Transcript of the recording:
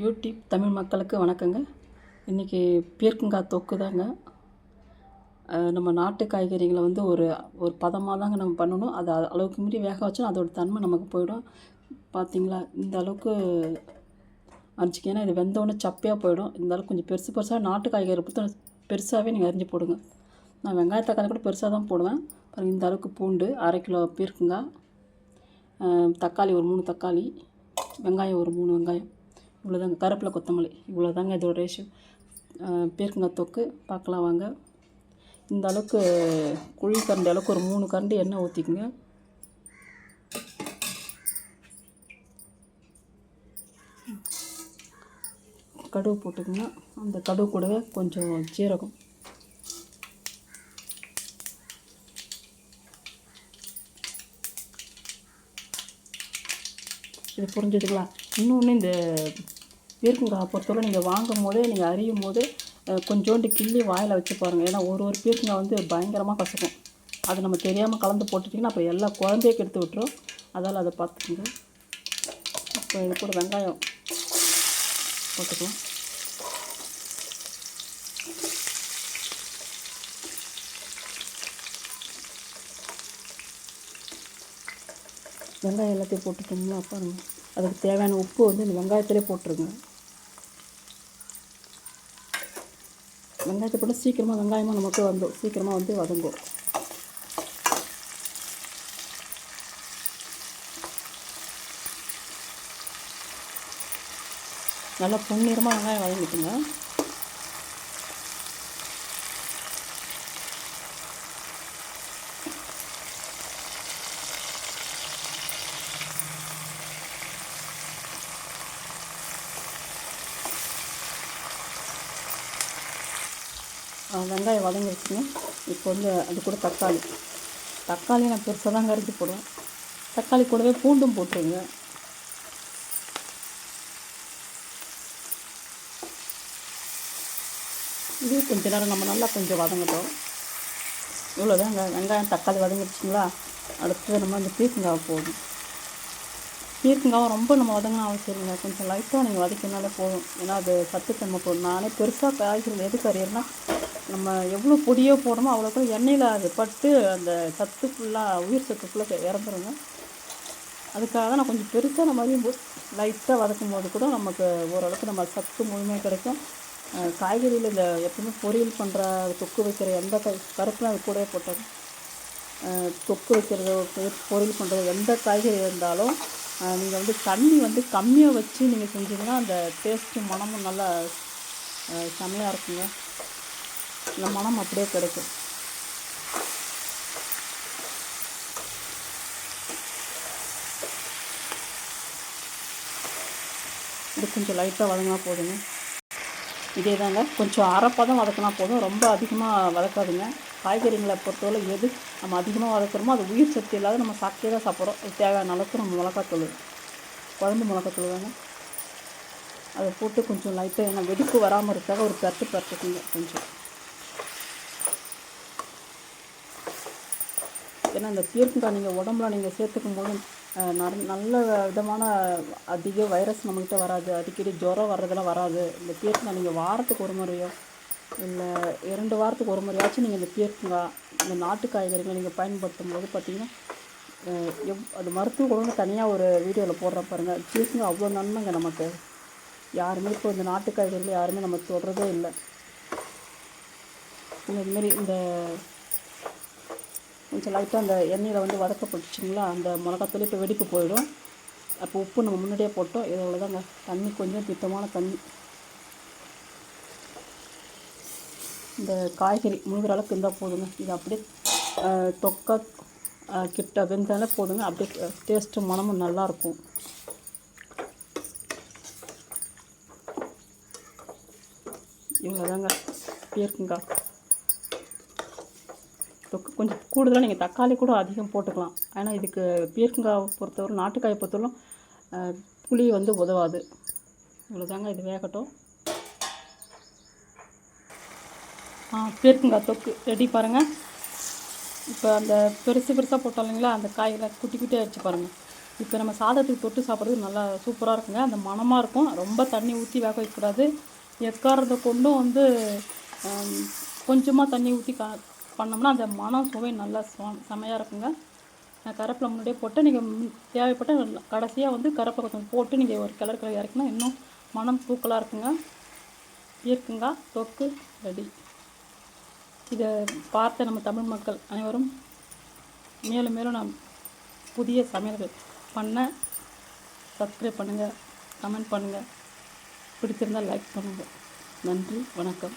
YouTube Tamil மக்களுக்கு வணக்கங்க. இன்றைக்கி பீர்க்கங்காய் தொக்கு தாங்க நம்ம நாட்டு காய்கறிகளை வந்து ஒரு ஒரு பதமாக தாங்க நம்ம பண்ணணும். அது அளவுக்கு மீறி வேக வச்சோம் அதோட தன்மை நமக்கு போயிடும். பார்த்திங்களா இந்த அளவுக்கு அரிச்சிக்கிங்கன்னா இது வெந்தோடனே சப்பையாக போயிடும். இந்த அளவுக்கு கொஞ்சம் பெருசு பெருசாக நாட்டு காய்கறி பொறுத்த பெருசாகவே நீங்கள் அரிஞ்சு போடுங்க. நான் வெங்காய தக்காளி கூட பெருசாக தான் போடுவேன். பாருங்க இந்த அளவுக்கு பூண்டு அரை கிலோ பீர்க்கங்காய் தக்காளி ஒரு மூணு தக்காளி வெங்காயம் ஒரு மூணு வெங்காயம். இவ்வளோதாங்க கருப்பில் கொத்தமல்லி. இவ்வளோதாங்க இதோட ரேஷியோ பீர்க்கங்காய் தொக்கு. பார்க்கலாம் வாங்க. இந்த அளவுக்கு குழி கரண்டி அளவுக்கு ஒரு மூணு கரண்டி எண்ணெய் ஊற்றிக்குங்க கடுகு போட்டுக்கோங்க. அந்த கடுகு கூடவே கொஞ்சம் ஜீரகம். இது புரிஞ்சுதுங்களா? இன்னொன்று இந்த பீர்க்கங்காய் பொறுத்தவரை நீங்கள் வாங்கும் போதே நீங்கள் அறியும் போது கொஞ்சோண்டு கிள்ளி வாயில் வச்சு பாருங்கள் ஏன்னா ஒரு ஒரு பீர்க்கங்காய் வந்து பயங்கரமாக கசக்கும். அது நம்ம தெரியாமல் கலந்து போட்டுட்டிங்கன்னா அப்புறம் எல்லா குழந்தையே கெடுத்து விட்டுரும். அதால் அதை பார்த்துக்கோங்க அப்புறம் இது கூட வெங்காயம் போட்டுக்கலாம். வெங்காயம் எல்லாத்தையும் போட்டுட்டோம்னா பாருங்க. அதுக்கு தேவையான உப்பு வந்து இந்த வெங்காயத்திலே போட்டுருங்க. வெங்காயத்தை போட்டு சீக்கிரமாக வெங்காயமாக நமக்கு வந்து சீக்கிரமாக வந்து வதங்கும். நல்லா பொன்னிறமாக வெங்காயம் வதங்கிட்டுங்க. வெங்காயம் வதங்கிடுச்சுங்க இப்போ வந்து அது கூட தக்காளி. தக்காளி நான் பெருசாக தான் கரைச்சி போடுவேன். தக்காளி கூடவே பூண்டும் போட்டுருங்க. இது கொஞ்ச நேரம் நம்ம நல்லா கொஞ்சம் வதங்கட்டும். இவ்வளோதாங்க வெங்காயம் தக்காளி வதங்கிடுச்சுங்களா அடுத்தது நம்ம அந்த பீர்க்கங்காவை போதும் பீர்க்கங்காவை ரொம்ப நம்ம வதங்கின அவசியம் இல்லைங்க. கொஞ்சம் லைட்டாக நீங்கள் வதக்கினாலே போதும். ஏன்னா அது சத்துத்தன்மை போடும் நானே பெருசாக காய்கறி எதுக்கு அறியறேன்னா நம்ம எவ்வளோ பொடியாக போடுறோமோ அவ்வளோக்குள்ள எண்ணெயில் அது பட்டு அந்த சத்து ஃபுல்லாக உயிர் சத்து ஃபுல்லாக இறந்துருங்க. அதுக்காக தான் நான் கொஞ்சம் பெருசாக நம்ம அறியும் லைட்டாக வதக்கும் போது கூட நமக்கு ஓரளவுக்கு நம்ம சத்து முழுமையாக கிடைக்கும். காய்கறியில் இந்த எப்பவுமே பொரியல் பண்ணுற தொக்கு வைக்கிற எந்த காய் அது கூடவே போட்டாங்க தொக்கு வைக்கிறது பொரியல் பண்ணுறது எந்த காய்கறி இருந்தாலும் நீங்கள் வந்து தண்ணி வந்து கம்மியாக வச்சு நீங்கள் செஞ்சீங்கன்னா அந்த டேஸ்ட்டு மணமும் நல்லா செம்மையாக இருக்குங்க. இந்த மனம் அப்படியே கிடைக்கும். இது கொஞ்சம் லைட்டாக வதங்கினா போதுங்க. இதே தாங்க கொஞ்சம் அரைப்பதம் வதக்கினா போதும். ரொம்ப அதிகமாக வதக்காதுங்க. காய்கறிகளை பொறுத்தவரை எது நம்ம அதிகமாக வதக்குறோமோ அது உயிர் சக்தி இல்லாத நம்ம சாப்பிட்டே தான் சாப்பிட்றோம். அது தேவையான அளவுக்கு நம்ம மிளகாத்தூள் குழம்பு மிளகாத்தூள் தாங்க. அதை போட்டு கொஞ்சம் லைட்டாக ஏன்னா வெடிப்பு வராமல் இருக்காக ஒரு பரட்டு பரட்டுக்குங்க கொஞ்சம். ஏன்னா இந்த பீர்க்கங்காய் நீங்கள் உடம்புல நீங்கள் சேர்த்துக்கும் போது நல்ல விதமான அதிக வைரஸ் நம்மக்கிட்ட வராது. அடிக்கடி ஜுரம் வர்றதெல்லாம் வராது. இந்த பீர்க்கங்காய் நீங்கள் வாரத்துக்கு ஒரு முறையோ இல்லை இரண்டு வாரத்துக்கு ஒரு முறையாச்சும் நீங்கள் இந்த பீர்க்கங்காய் இந்த நாட்டு காய்கறிகளை நீங்கள் பயன்படுத்தும் போது பார்த்தீங்கன்னா எவ் அது மருத்துவ குணம்னு தனியாக ஒரு வீடியோவில் போடுற பாருங்கள் பீர்க்கங்காய் அவ்வளோ நன்மைங்க நமக்கு. யாருமே இப்போ இந்த நாட்டு காய்கறிகள் யாருமே நம்ம தொடுறதே இல்லை. இந்த இதுமாரி இந்த கொஞ்சம் லைட்டாக அந்த எண்ணெயில் வந்து வதக்க போட்டுச்சிங்களா அந்த மிளகாத்தூள் இப்போ வெடிப்பு போயிடும். அப்போ உப்பு நம்ம முன்னாடியே போட்டோம். இது அவ்வளோதாங்க தண்ணி கொஞ்சம் திட்டமான தண்ணி. இந்த காய்கறி முழுகிற அளவுக்கு இருந்தால் போதுங்க. இது அப்படியே தொக்கா கிட்ட வெந்தாலே போதுங்க. அப்படியே டேஸ்ட்டு மனமும் நல்லாயிருக்கும். இவ்வளோதாங்க இருக்குங்க கொஞ்சம் கூடுதலாக நீங்கள் தக்காளி கூட அதிகம் போட்டுக்கலாம். ஆனால் இதுக்கு பீர்க்கங்காய் பொறுத்தவரை நாட்டுக்காயை பொறுத்தவரைக்கும் புளி வந்து உதவாது. இவ்வளோதாங்க இது வேகட்டும். ஆ பீர்க்கங்காய் தொக்கு ரெடி பாருங்கள் இப்போ அந்த பெருசு பெருசாக போட்டோம் இல்லைங்களா அந்த காய்களை குட்டி குட்டியாக அடிச்சு பாருங்கள் இப்போ நம்ம சாதத்துக்கு தொட்டு சாப்பிட்றது நல்லா சூப்பராக இருக்குங்க. அந்த மணமாக இருக்கும். ரொம்ப தண்ணி ஊற்றி வேக வைக்கக்கூடாது. எக்காரத்தை கொண்டும் வந்து கொஞ்சமாக தண்ணி ஊற்றி கா பண்ணோம்னா அந்த மனம் சுவை நல்லா செமையாக இருக்குங்க. நான் கரப்பில் முன்னாடியே போட்டு நீங்கள் தேவைப்பட்ட கடைசியாக வந்து கருவேப்பிலை கொஞ்சம் போட்டு நீங்கள் ஒரு கிளறு கிளறி இறக்குன்னா இன்னும் மனம் தூக்கலாக இருக்குங்க. இருக்குங்க. தொக்கு ரெடி. இதை பார்த்த நம்ம தமிழ் மக்கள் அனைவரும் மேலும் மேலும் நான் புதிய சமையல்கள் பண்ண சப்ஸ்கிரைப் பண்ணுங்கள் கமெண்ட் பண்ணுங்கள் பிடிச்சிருந்தால் லைக் பண்ணுங்கள் நன்றி வணக்கம்.